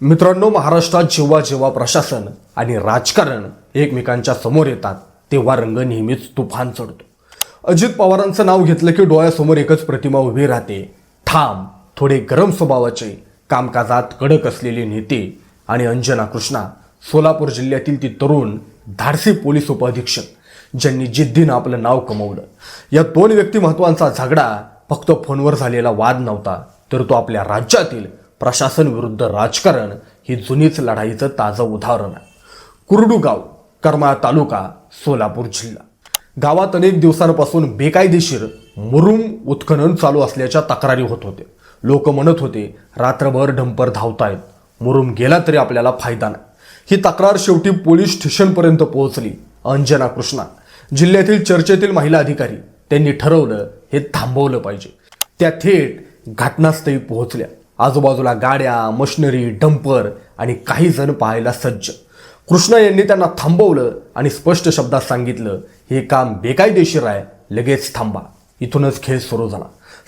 मित्रांनो महाराष्ट्रात जेव्हा जेव्हा प्रशासन आणि राजकारण एकमेकांच्या समोर येतात तेव्हा रंग नेहमीच तुफान चढतो. अजित पवारांचं नाव घेतलं की डोळ्यासमोर एकच प्रतिमा उभी राहते. ठाम थोडे गरम स्वभावाचे कामकाजात कडक असलेले नेते आणि अंजना कृष्णा सोलापूर जिल्ह्यातील ती तरुण धाडसी पोलीस उपअधीक्षक ज्यांनी जिद्दीनं आपलं नाव कमवलं. या दोन व्यक्तिमत्वांचा झगडा फक्त फोनवर झालेला वाद नव्हता तर तो आपल्या राज्यातील प्रशासन विरुद्ध राजकारण ही जुनीच लढाईचं ताजं उदाहरण आहे. कुरडूगाव करमाळा तालुका सोलापूर जिल्हा. गावात अनेक दिवसांपासून बेकायदेशीर मुरुम उत्खनन चालू असल्याच्या तक्रारी होत होते लोक म्हणत होते रात्रभर डंपर धावतायत. मुरुम गेला तरी आपल्याला फायदा नाही. ही तक्रार शेवटी पोलीस स्टेशनपर्यंत पोहोचली अंजना कृष्णा. जिल्ह्यातील चर्चेतील महिला अधिकारी त्यांनी ठरवलं हे थांबवलं पाहिजे. त्या थेट घटनास्थळी पोहोचल्या. आजूबाजूला गाड्या मशिनरी डंपर आणि काही जण पाहायला सज्ज. कृष्णा यांनी त्यांना थांबवलं आणि स्पष्ट शब्दात सांगितलं हे काम बेकायदेशीर आहे लगेच थांबा. इथूनच खेळ सुरू झाला.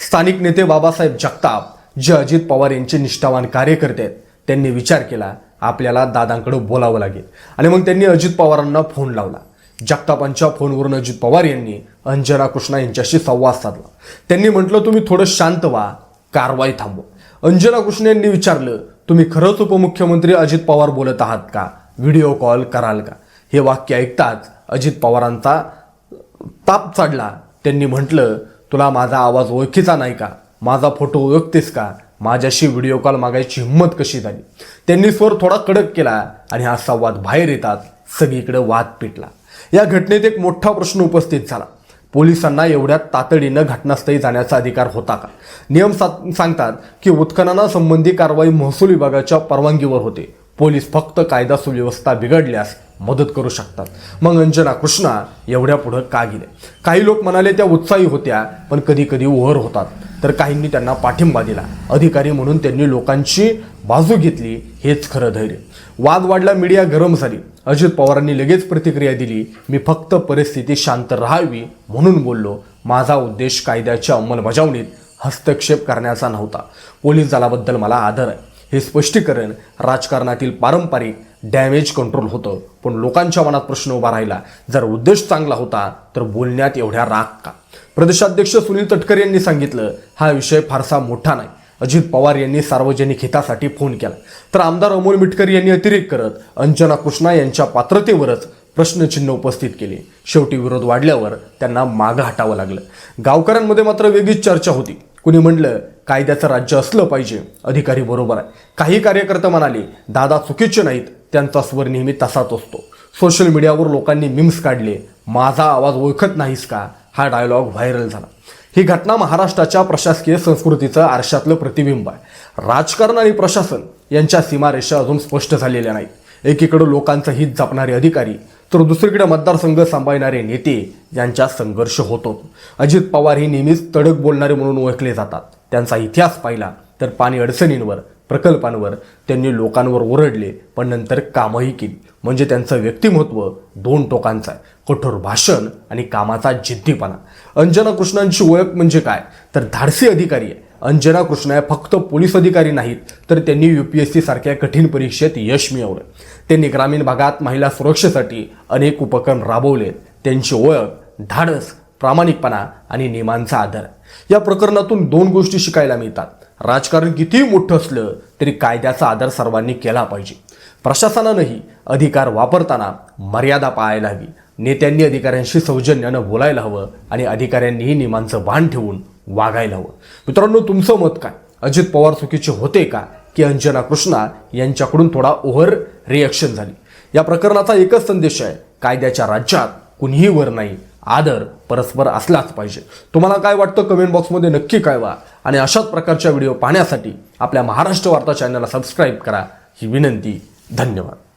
स्थानिक नेते बाबासाहेब जगताप जे अजित पवार यांचे निष्ठावान कार्यकर्ते आहेत त्यांनी विचार केला आपल्याला दादांकडे बोलावं लागेल. आणि मग त्यांनी अजित पवारांना फोन लावला. जगतापांच्या फोनवरून अजित पवार यांनी अंजना कृष्णा यांच्याशी संवाद साधला. त्यांनी म्हटलं तुम्ही थोडं शांत व्हा कारवाई थांबवा. अंजना कृष्ण यांनी विचारलं तुम्ही खरंच उपमुख्यमंत्री अजित पवार बोलत आहात का? व्हिडिओ कॉल कराल का? हे वाक्य ऐकताच अजित पवारांचा ताप चढला त्यांनी म्हटलं तुला माझा आवाज ओळखीचा नाही का? माझा फोटो ओळखतेस का? माझ्याशी व्हिडिओ कॉल मागायची हिंमत कशी झाली? त्यांनी स्वर थोडा कडक केला आणि हा संवाद बाहेर येतात सगळीकडे वाद पेटला. या घटनेत एक मोठा प्रश्न उपस्थित झाला. पोलिसांना एवढ्या तातडीनं घटनास्थळी जाण्याचा अधिकार होता का? नियम सा- सांगतात की उत्खननासंबंधी कारवाई महसूल विभागाच्या परवानगीवर होते. पोलीस फक्त कायदा सुव्यवस्था बिघडल्यास मदत करू शकतात. मग अंजना कृष्णा एवढ्या पुढं का गेले? काही लोक म्हणाले त्या उत्साही होत्या पण कधी कधी ओहर होतात. तर काहींनी त्यांना पाठिंबा दिला. अधिकारी म्हणून त्यांनी लोकांची बाजू घेतली हेच खरं धैर्य. वाद वाढला मीडिया गरम झाली. अजित पवारांनी लगेच प्रतिक्रिया दिली मी फक्त परिस्थिती शांत राहावी म्हणून बोललो. माझा उद्देश कायद्याच्या अंमलबजावणीत हस्तक्षेप करण्याचा नव्हता. पोलीस दलाबद्दल मला आदर आहे. हे स्पष्टीकरण राजकारणातील पारंपरिक डॅमेज कंट्रोल होतं. पण लोकांच्या मनात प्रश्न उभा राहिला जर उद्देश चांगला होता तर बोलण्यात एवढ्या राग का? प्रदेशाध्यक्ष सुनील तटकर यांनी सांगितलं हा विषय फारसा मोठा नाही. अजित पवार यांनी सार्वजनिक हितासाठी फोन केला. तर आमदार अमोल मिटकर यांनी अतिरेक करत अंजना कृष्णा यांच्या पात्रतेवरच प्रश्नचिन्ह उपस्थित केले. शेवटी विरोध वाढल्यावर त्यांना मागं हटावं लागलं. गावकऱ्यांमध्ये मात्र वेगळीच चर्चा होती. कुणी म्हणलं कायद्याचं राज्य असलं पाहिजे. अधिकारी बरोबर आहे. काही कार्यकर्ते म्हणाले दादा चुकीचे नाहीत त्यांचा स्वर नेहमी तसाच असतो. सोशल मीडियावर लोकांनी मिम्स काढले माझा आवाज ओळखत नाहीस का? हा डायलॉग व्हायरल झाला. ही घटना महाराष्ट्राच्या प्रशासकीय संस्कृतीचं आरशातलं प्रतिबिंब आहे. राजकारण आणि प्रशासन यांच्या सीमारेषा अजून स्पष्ट झालेल्या नाहीत. एकीकडे लोकांचं हित जपणारे अधिकारी तर दुसरीकडे मतदारसंघ सांभाळणारे नेते यांच्यात संघर्ष होतो. अजित पवार हे नेहमीच तडक बोलणारे म्हणून ओळखले जातात. त्यांचा इतिहास पाहिला तर पाणी अडचणींवर प्रकल्पांवर त्यांनी लोकांवर ओरडले पण नंतर कामही केली. म्हणजे त्यांचं व्यक्तिमत्व दोन टोकांचं आहे. कठोर भाषण आणि कामाचा जिद्दीपणा. अंजना कृष्णांची ओळख म्हणजे काय? तर धाडसी अधिकारी आहे. अंजना कृष्णा हे फक्त पोलीस अधिकारी नाहीत तर त्यांनी यू पी एस सी सारख्या कठीण परीक्षेत यश मिळवलं त्यांनी ग्रामीण भागात महिला सुरक्षेसाठी अनेक उपक्रम राबवले त्यांची ओळख धाडस प्रामाणिकपणा आणि नियमांचा आदर या प्रकरणातून दोन गोष्टी शिकायला मिळतात. राजकारण कितीही मोठं असलं तरी कायद्याचा आदर सर्वांनी केला पाहिजे. प्रशासनानंही अधिकार वापरताना मर्यादा पाळायला हवी. नेत्यांनी अधिकाऱ्यांशी सौजन्यानं बोलायला हवं आणि अधिकाऱ्यांनीही नियमांचं भान ठेवून वागायला हवं. मित्रांनो तुमचं मत काय? अजित पवार चुकीचे होते का? की अंजना कृष्णा यांच्याकडून थोडा ओव्हर रिॲक्शन झाली. या प्रकरणाचा एकच संदेश आहे कायद्याच्या राज्यात कुणीही वर नाही. आदर परस्पर असलाच पाहिजे. तुम्हाला काय वाटतं? कमेंट बॉक्समध्ये नक्की कळवा. आणि अशाच प्रकारच्या व्हिडिओ पाहण्यासाठी आपल्या महाराष्ट्र वार्ता चॅनलला सबस्क्राईब करा. ही विनंती धन्यवाद.